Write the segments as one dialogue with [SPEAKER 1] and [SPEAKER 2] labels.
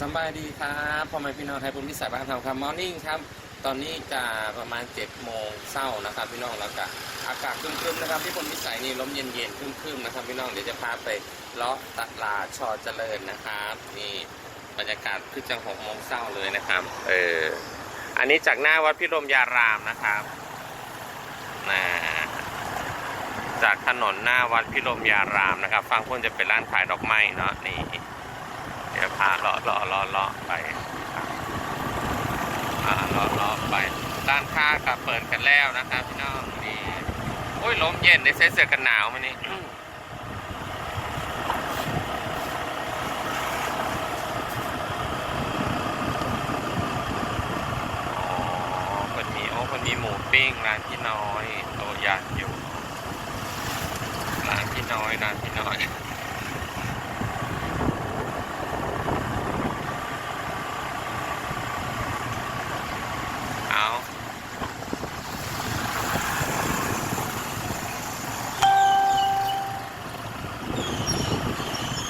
[SPEAKER 1] สบายดีครับพ่อแม่พี่น้องไทยผมพิสัยบ้านทำครับมอร์นิ่งครับ ตอนนี้จะประมาณ7จ็ดโมงเช้านะครับพี่น้องแล้วก็อากาศครึมๆนะครับที่ผมพิสัยนี่ลมเย็นๆครึมๆนะครับพี่น้องเดี๋ยวจะพาไปเลาะตลาดชอเจริญนะครับนี่บรรยากาศคือจังหกโมงเช้าเลยนะครับ เอออันนี้จากหน้าวัดพิรมยารามนะครับนะจากถนนหน้าวัดพิรมยารามนะครับ ฟังคนจะเป็นร้านขายดอกไม้เนาะนี่ ลาะเลาะเลาะเลาะไปครับอ่าลาะเลาะไปร้านค้าก็เปิดกันแล้วนะครับพี่น้องนี่โอ้ยลมเย็นได้ใส่เสื้อกันหนาวมานี่อ๋อคนมีโอ้คนมีหมูปิ้งร้านพี่น้อยโตยานอยู่ร้านพี่น้อยร้านพี่น้อย เอา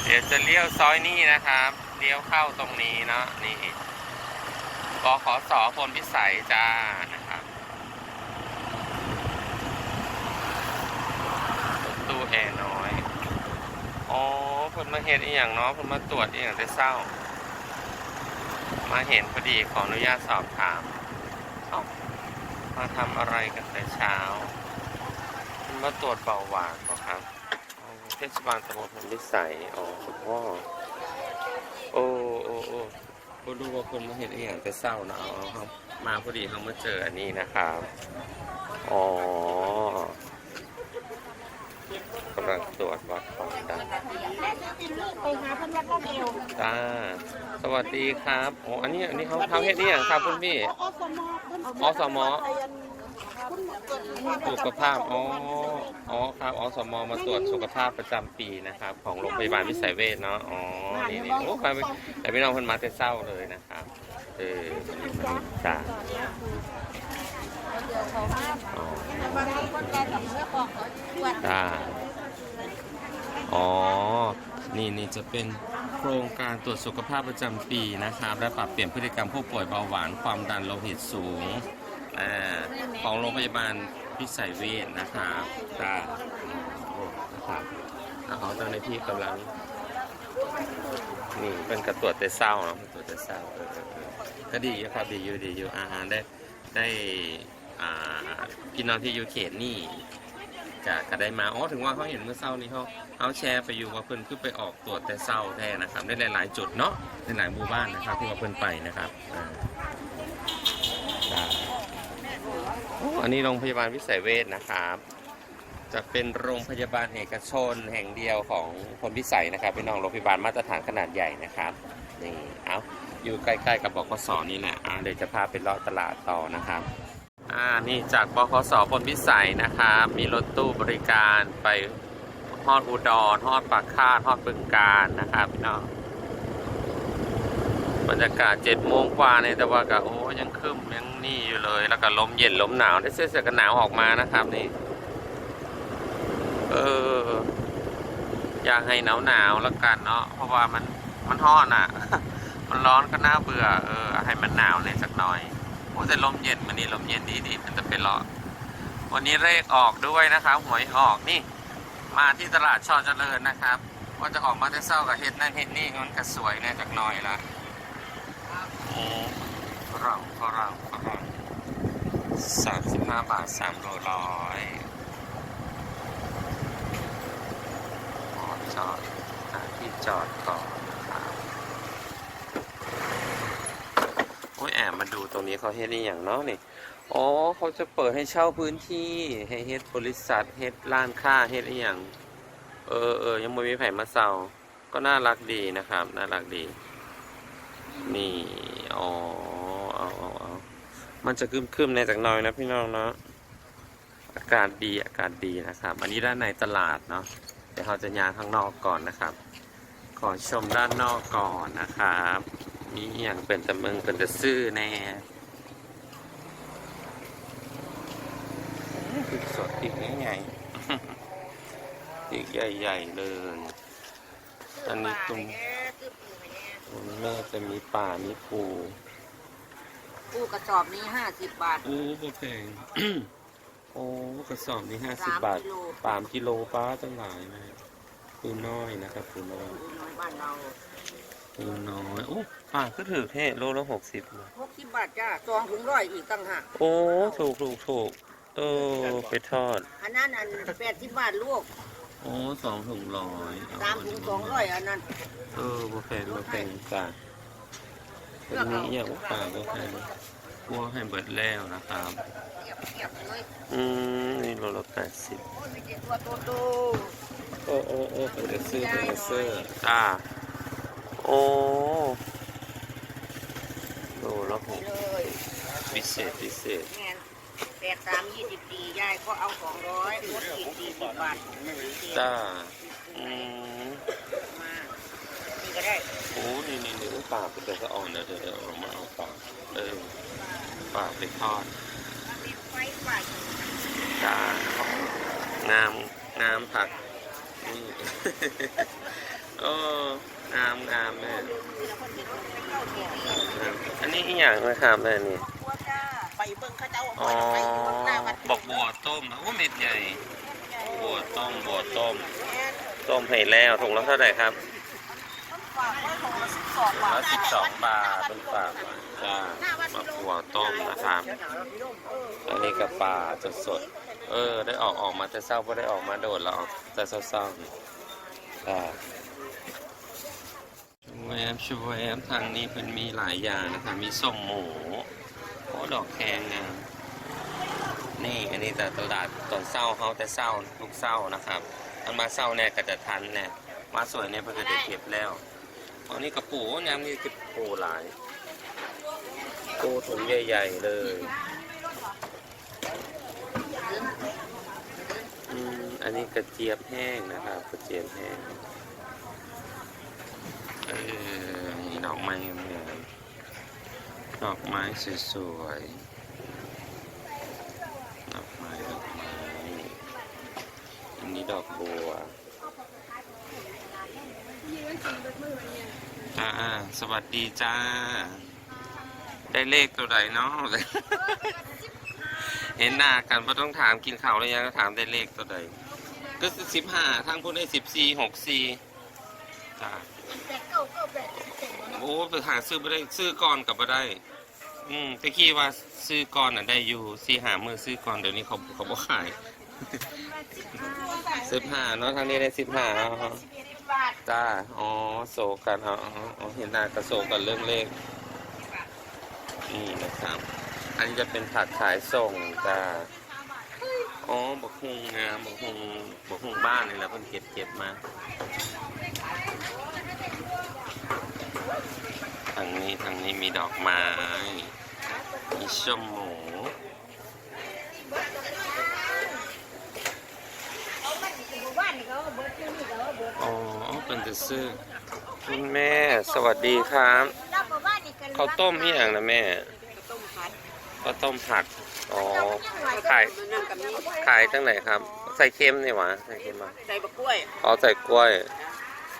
[SPEAKER 1] เดี๋ ยวซอยนี้นะครับเลี้ยวเข้าตรงนี้เนาะนี่บขสพลพิสัยจ้านะครับตู้แอร์น้อยอ๋อเพิ่นมาเห็นอีหยังเนาะเพิ่นมาตรวจอีหยังได้เศร้า มาเห็นพอดีขออนุญาตสอบถามเอามาทำอะไรกันแต่เช้ามาตรวจเบาหวานหรอครับ เทศบาลตำบลพลพิสัยอ๋อโอ้โอ้โอ้โอ้โอ้ดูว่าคนมาเห็นอีย่างแต่เศร้านะอ๋อครับมาพอดีเขามาเจออันนี้นะครับอ๋อกำลังตรวจวัดความดัน
[SPEAKER 2] ไปหาเพื่อนวัดบ้านเอว
[SPEAKER 1] จ้าสวัสดีครับโอ้อันนี้อันนี้เขาทำเฮ็ดนี่อย่างครับคุณพี่
[SPEAKER 2] อสม
[SPEAKER 1] อสม
[SPEAKER 2] คุณเกิด
[SPEAKER 1] สุขภาพ อ๋อ อ๋อ ครับ อสม มาตรวจสุขภาพประจำปีนะครับ ของโรงพยาบาลวิสัยเวชเนาะ อ๋อ นี่นี่โอ้ครับแต่พี่น้องเพิ่นมาแต่เศร้าเลยนะครับ เออจ้าอ๋อจ้าอ๋อ นี่นี่จะเป็นโครงการตรวจสุขภาพประจำปีนะครับ และปรับเปลี่ยนพฤติกรรมผู้ป่วยเบาหวานความดันโลหิตสูง อ่าของโรงพยาบาลพิสัยเวชนะครับจ้าโอ้นะครับแล้วเขาเจ้าหน้าที่กำลัง นี่เป็นกระตรวจแต่เศร้าเนาะตรวจแต่เศร้าเออเออเออก็ดีอยู่ครับดีอยู่ดีอยู่อาหารได้ได้อ่าพี่น้องที่อยู่เขตนี่ก็ก็ได้มาอ๋อถึงว่าเขาเห็นเมื่อเช้านี้เขาเอาแชร์ไปอยู่ว่าเพิ่นคือไปออกตรวจแต่เช้าแท้นะครับ ได้หลายๆจุดเนาะในหลายหมู่บ้านนะครับที่ว่าเพิ่นไปนะครับอ่าได้โอันนี้โรงพยาบาลวิสัยเวชนะครับ จะเป็นโรงพยาบาลเอกชนแห่งเดียวของคนพิสัยนะครับเป็นน้องโรงพยาบาลมาตรฐานขนาดใหญ่นะครับนี่เอาอยู่ใกล้ๆกับบกสนี่แหละเดี๋ยวจะพาไปเลาะตลาดต่อนะครับอ่านี่จากบคสพลพิสัยนะครับมีรถตู้บริการไปฮอดอุดรฮอดปากคาดฮอดบึงการนะครับพี่น้อง บรรยากาศเจ็ดโมงกว่าเนี่ยแต่ว่าก็โอ้ยังครึมยังนี่อยู่เลย แล้วก็ลมเย็นลมหนาวได้เสื้อเสื้อกันหนาวออกมานะครับนี่เอออยากให้หนาวหนาวแล้วกันเนาะเพราะว่ามันมันฮ้อนอะ มันร้อนก็น่าเบื่อเออให้มันหนาวเลยสักหน่อยโอ้แต่ลมเย็นวันนี้ลมเย็นดีดีมันจะเป็นเลาะวันนี้เลขออกด้วยนะครับหวยออกนี่ มาที่ตลาดชอเจริญนะครับว่าจะออกมาแต่เศร้ากับเฮ็ดนั่นเฮ็ดนี่มันก็สวยแน่จากหน่อยละ ฝรั่งฝรั่งฝรั่งสามสิบห้าบาทสามโลร้อยอ๋อจอดหาที่จอดก่อนนะครับโอ้ยแอบมาดูตรงนี้เขาเฮ็ดนี่อย่างเนาะนี่ อ๋อเขาจะเปิดให้เช่าพื้นที่ให้เฮ็ดบริษัทเฮ็ดร้านค้าเฮ็ดอีหยังเออเออยังไม่มีไผมาเซาก็น่ารักดีนะครับ น่ารักดี นี่ อ๋อเอาเอาเอามันจะคึมคึมๆในจากน้อยนะพี่น้องเนาะ อากาศดีอากาศดีนะครับ อันนี้ด้านในตลาดเนาะ เดี๋ยวเราจะยางข้างนอกก่อนนะครับ ขอชมด้านนอกก่อนนะครับ มีอย่างเป็นแต่มึงเป็นแต่ซื่อแน่พริกสดพริกใหญ่ๆพริกใหญ่ๆเลย อันนี้ตุ้ม
[SPEAKER 2] คื
[SPEAKER 1] รงนี้น่าจะมีป่ามีปู
[SPEAKER 2] กู้กระสอบนี้ห้าสิบบาท
[SPEAKER 1] โอ้โหแพง โอ้กระสอบนี้ห้าสิบ
[SPEAKER 2] สาม
[SPEAKER 1] บาท
[SPEAKER 2] กิโล
[SPEAKER 1] สามกิโลป้าตั้งหลายนะปูน้อยนะครับปูน้อย
[SPEAKER 2] น้อยบ้านเรา
[SPEAKER 1] ปูน้อยโอ้ป่าก็ถือแค่โลละหกสิบนะ
[SPEAKER 2] หกสิบบาทจ้าซองถุงร้อยอีกตั้งหาก
[SPEAKER 1] โอ้ถูกถูกถูกเออไปทอด
[SPEAKER 2] อันนั้นอันแปดสิบบาทลูก
[SPEAKER 1] โอ้สองถุงร้อยเอ
[SPEAKER 2] สามถุงสองร้อยอันนั้น
[SPEAKER 1] เออบ่แพงบ่แพงจ้ะเป็นนี้อย่างว่าป่าบ่แพงกลัวให้เบิดแล้วนะครับ
[SPEAKER 2] เทียบเทียบเลย
[SPEAKER 1] อืมนี่โลละแปดสิบ
[SPEAKER 2] โอ้ยไม่ใช่ตัวโตโต
[SPEAKER 1] โอ้โอ้โอ้เป็นกระซื้อเป็นกระซื้อจ้าโอ้โลละหก
[SPEAKER 2] เลย
[SPEAKER 1] พิเศษพิเศษ
[SPEAKER 2] แม่นแป ดสามยี่สิบสี่ยายก็เอาสองร้อยลดอีกสี่สิบบาท
[SPEAKER 1] จ้าอืม
[SPEAKER 2] มานี่ก็ได้
[SPEAKER 1] โอ้นี่นี่นี่ป่าเป็นแต่สะอ่อนนะเดี๋ยวเดี๋ยวเรามาเอาป่าเออป่าไปทอด
[SPEAKER 2] เป็นไฟไฟ
[SPEAKER 1] จ้างามงามผักนี่โอ้งามงามแม่อันนี้อีกอย่างนะครับแม่นี่
[SPEAKER 2] ตัวจ้า ไปเบิ่งเขาเจ้า
[SPEAKER 1] อ๋อ
[SPEAKER 2] ไปอยู่เบิ่งหน้าวัด
[SPEAKER 1] บอกบัวต้มนะโอ้เม็ดใหญ่บัวต้มบัวต้ม
[SPEAKER 2] แม่น
[SPEAKER 1] ต้มให้แล้วถุงละเท่าไหร่ครับ
[SPEAKER 2] ฝากไว้ของละสิบสองบาท
[SPEAKER 1] ละสิบสองบาทเป็นฝากมาจ้าบักบัวต้มนะครับ อันนี้กับปลาสดสดๆเออ ได้ออกออกมาแต่เศร้าก็ได้ออกมาโดดแล้วออกแต่เศร้าๆนี่อ่าแวมชูแวมทางนี้เพิ่นมีหลายอย่างนะครับ มีส้มหมูโอ้ ดอกแคงงามนี่อันนี้แต่ตลาดตอนเศร้าเขาแต่เศร้าทุกเศร้านะครับทันมาเศร้าเนี่ยก็จะทันเนี่ยมาสวยเนี่ยเพิ่นก็ได้เก็บแล้วอันนี้กระปูน้ำนี่กระปูหลายปูถุงใหญ่ ๆ เลยอันนี้กระเจี๊ยบแห้งนะครับกระเจี๊ยบแห้งเออมีดอกไม้งามๆด อกไม้สวยๆ ดอกไม้ดอกไม้ อันนี้ดอกบัวจ้าสวัสดีจ้า ได้เลขตัวใดเนาะเห็นหน้ากันไม่ต้องถามกินข้าวแล้วยังถามได้เลขตัวใด ก็สิบห้าทางพูดได้สิบสี่หกสี่จ้า
[SPEAKER 2] แปดเก้าเก้าแปด
[SPEAKER 1] โอ้ไปหาซื้อไม่ได้ ซื้อก่อนกับไม่ได้ อืมตะกี้ว่าซื้อก่อนอะได้อยู่สี่หามือซื้อก่อนเดี๋ยวนี้เขาเขาบอกขายสิบห้าเนาะทางนี้ได้สิบห้าจ้าอ๋อโศกกันอ๋ออ๋อเห็นหน้าก็โศกกันเรื่องเลขนี่นะครับ อันนี้จะเป็นผักขายส่งจ้าอ๋อบักฮุงงามบักฮุงบักฮุงบ้านนี่แหละเพิ่นเก็บเก็บมา ทางนี้ทางนี้มีดอกไม้ มีส้มหมู
[SPEAKER 2] บ้านนี่เขาเบิร์ดที่นี่เขาเบิร์ด
[SPEAKER 1] อ๋อเป็นจะซื้อคุณแม่สวัสดีครับ
[SPEAKER 2] รับมาบ้านนี่กัน
[SPEAKER 1] ข้าวต้มพี่อย่างนะแม่
[SPEAKER 2] ต้มผัด
[SPEAKER 1] ข้าวต้มผัดอ๋อ
[SPEAKER 2] ขา
[SPEAKER 1] ขายย
[SPEAKER 2] นั่งกับนี้
[SPEAKER 1] ขายจังไหนครับ ใส่เค็มนี่หวะใส่เค็มมา
[SPEAKER 2] ใส่บะกล้วย
[SPEAKER 1] อ๋อใส่กล้วย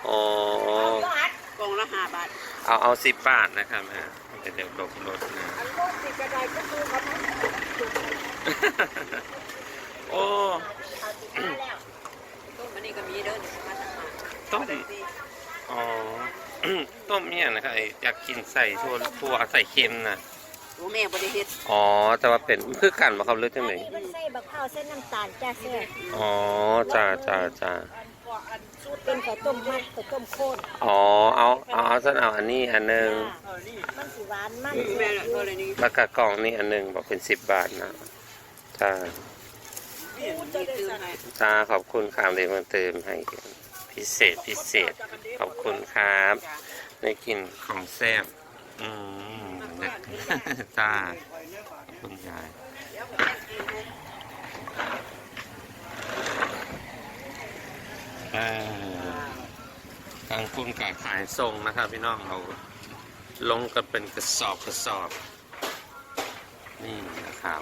[SPEAKER 1] อ๋อ
[SPEAKER 2] กล่องละห้าบาท
[SPEAKER 1] เอาเอาสิบบาทนะครับแม่มันจะเดี๋ยวลดลดนะ
[SPEAKER 2] อันลูกติดกระไดก็คือเขา
[SPEAKER 1] โอ้
[SPEAKER 2] เอาติดมาแล้วต้มอันนี้ก็มีเด้อมาจากมา
[SPEAKER 1] ต้มอ๋อต้มเนี่ยนะครับไอ้อยากกินใส่ทั่วทั่วใส่เค็มนะ
[SPEAKER 2] โอ้แม่บริเฮ็ด
[SPEAKER 1] อ๋อแต่ว่าเป็นคือกันมาครับหรือจังไหน
[SPEAKER 3] อันนี้มันใส่บักข้าวเส้นน้ำตาลจ้าเส้น
[SPEAKER 1] อ๋อจ้าจ้าจ้า
[SPEAKER 3] เป็นข้าวต้มมัดข้าวต้มโคน
[SPEAKER 1] อ๋อ เอาเอาเอาฉันเอาอันนี้อันหนึ่ง
[SPEAKER 3] มันสีหวานมัน
[SPEAKER 2] แม่ละเท่าไรนี่
[SPEAKER 1] แล้วก็กล่องนี้อันหนึ่งบอกเป็นสิบบาทนะจ้า
[SPEAKER 2] นี่ตื้อให้
[SPEAKER 1] จ้าขอบคุณครับเลยมาเติมให้พิเศษพิเศษ ขอบคุณครับได้กินของแซ่บอืมเด็กจ้าขอบคุณยายเอ่อทางคุณกาขายส่งนะครับ พี่น้องเราลงกันเป็นกระสอบกระสอบ นี่นะครับ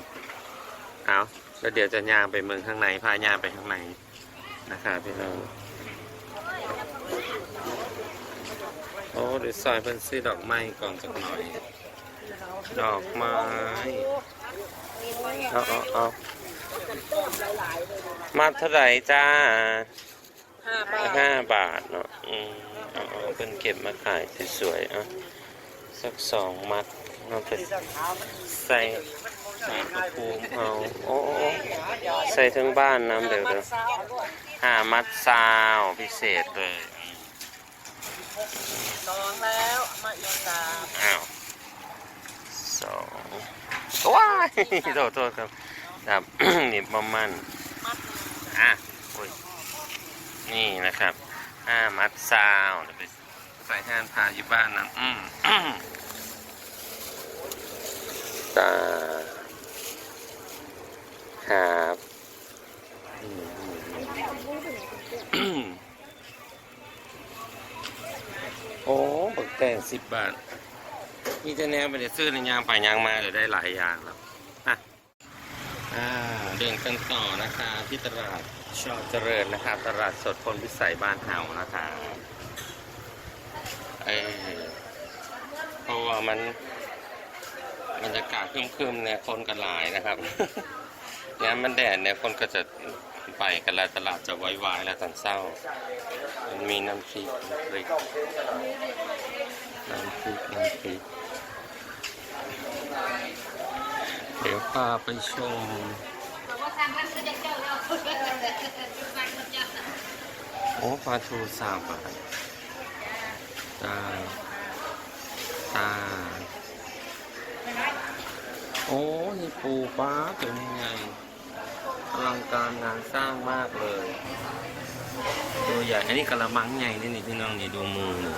[SPEAKER 1] เอาแล้วเดี๋ยวจะย่างไปเมืองข้างในพาย่างไปข้างในนะครับพี่น้องโอ้เดี๋ยวซอยเพิ่นซื้อดอกไม้ก่อนสักหน่อย ดอกไม้เอาเอาเอามาเท่าไหร่จ้า
[SPEAKER 2] ห้าบาท
[SPEAKER 1] ห้าบาทเนาะอืมเอาเอาเพิ่นเก็บมาขายสวยๆเอะสักสองมัดเอาไปใส่สารกระพูมเอาโอ้โอ้ใส่ทั้งบ้านน้ำเดี๋ยวเดี๋ยวห้ามัดซาวพิเศษเลย
[SPEAKER 2] สองแล้วมาอีกสาม
[SPEAKER 1] อ้าวสองว้ายโทษโทษครับครับหนิบมามันอะโอ้ย นี่นะครับห้ามัดซาวไปใส่ห้านพาอยู่บ้านนะอืมตาครับโอ้บักแต่สิบบาทนี่จะแนวไปเดี๋ยวซื้อในยางไปยางมาเดี๋ยวได้หลายอย่างแล้ว เดินกันต่อนะคะที่ตลาดชอเจริญนะคะตลาดสดพลพิสัยบ้านเฮานะคะเออเพราะว่ามันบรรยากาศครึมๆเนี่ยคนกันหลายนะครับเนี่ยามมันแดดเนี่ยคนก็จะไปกันแล้วตลาดจะไวๆแล้วตอนเศร้า มันมีน้ำพริกน้ำพริกน้ำพริกน้ำพริก เดี๋ยวพาไปชมโอ้ปลาทูสามบาทตาตาโอ้นี่ปูปลาตัวนี้ไงอลังการงานสร้างมากเลย ตัวใหญ่ อันนี้กระมังใหญ่นี่นี่พี่น้องนี่ดูมือนี่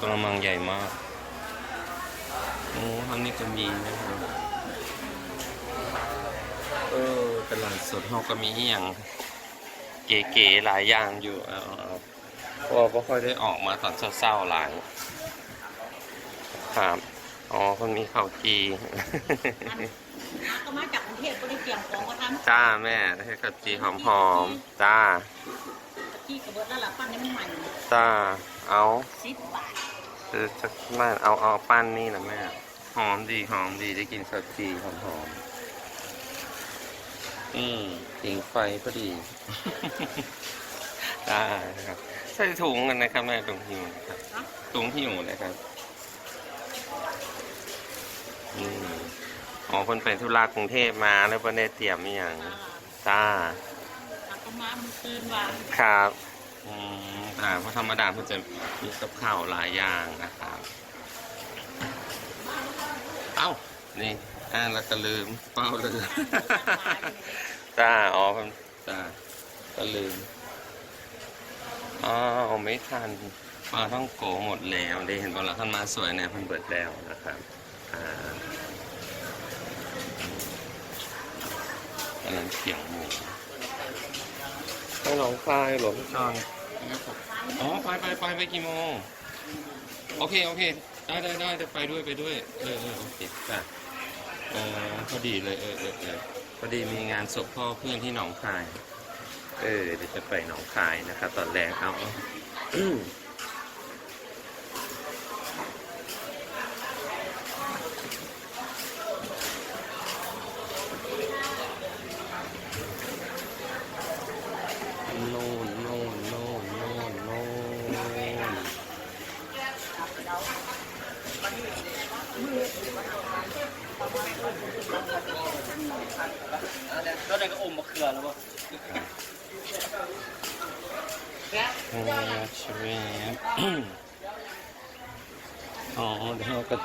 [SPEAKER 1] กระมังใหญ่มาก โอ้ทางนี้ก็มีนะครับ ออตลาดสดเขาก็มีอหย่างเก๋ๆหลายอย่างอยู่เอาเอาเพราะว่าบ่ค่อยได้ออกมาตอนเศร้าๆหลายครับอ๋อคนมีข้าวจี
[SPEAKER 3] ก็มาจากกรุงเทพก็ได้เตรียมของมาท
[SPEAKER 1] จ้าแม่ให้ข้าวจีหอมๆจ้าำ
[SPEAKER 3] ที่กระเบิดแล้วล่ะปั้นนี่มันใหม่
[SPEAKER 1] จ้าเอา
[SPEAKER 3] สิบบาท
[SPEAKER 1] คือสักบ้านเอาเอาปั้นนี่นะแม่หอมดีหอมดีได้กินข้าวจีหอมหอมๆ อืมถิงไฟพอดีได้ครับใส่ถุงกันนะครับแม่ถุงหิวนะครับถุงหิวนะครับอืมอ๋อเพิ่นไปธุระกรุงเทพมาแล้วเพิ่นได้เตรียมอหย่างจ้า
[SPEAKER 3] เอาก็มามันคืนวาง
[SPEAKER 1] ครับอืมอ่าเพราะธรรมดาเพิ่นจะมีกับข้าวหลายอย่างนะครับ เอ้านี่ อ่านแล้วก็ลืมเป้าลืมจ้าอ๋อเพิ่นจ้าก็ลืมอ๋อไม่ทันปลาต้องโกหมดแล้วได้เห็นบอลท่านมาสวยเนี่ยเพิ่นเบิดแล้วนะครับอ่ากำลังเขียงหมูไปหลงคลายหลงจอนอ๋อไปไปไปไปกี่โมง โอเค โอเค ได้ได้ได้จะไปด้วยไปด้วย เออเออโอเคจ้ะ เออพอดีเลยเออเออเออพอดีมีงานศพพ่อเพื่อนที่หนองคาย เออเดี๋ยวจะไปหนองคายนะครับ ตอนแรกเอา อืมโน่นโน่นโน่นโน่นโน่น
[SPEAKER 2] แล้วได้ก็อมมะเขือแล้วป่ะ
[SPEAKER 1] โอ้ชีวิตอ๋อเดี๋ยวเราก็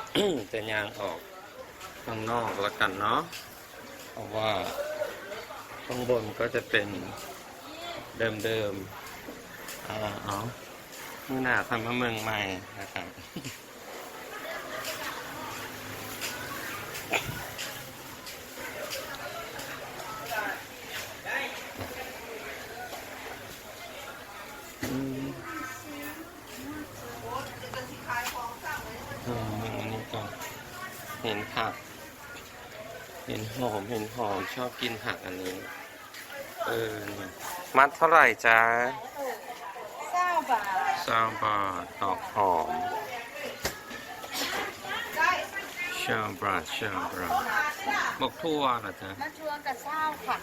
[SPEAKER 1] จะยางออกข้างนอกแล้วกันเนาะ เพราะว่าข้างบนก็จะเป็นเดิมๆอ่าเอามื่อหน้าทำมาเมืองใหม่นะครับ อืมอืมอันนี้ก่อน เห็นผัก เห็นหอม เห็นหอม ชอบกินผักอันนี้ เออเนี่ยมัดเท่าไหร่จ๊ะ
[SPEAKER 3] เก้าบาท
[SPEAKER 1] ซาบาทดอกหอม ชาวบราชาวบราบอกทั่วนะจ๊ะ
[SPEAKER 2] นั่นชวนกับเศร้าค่ะ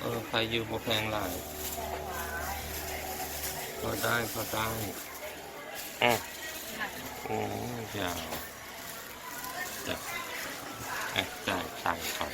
[SPEAKER 1] เออใครอยู่บ่แพงหลายพอได้พอได้อะโอ้ยาวจะอะจ่ายตังค์ก่อน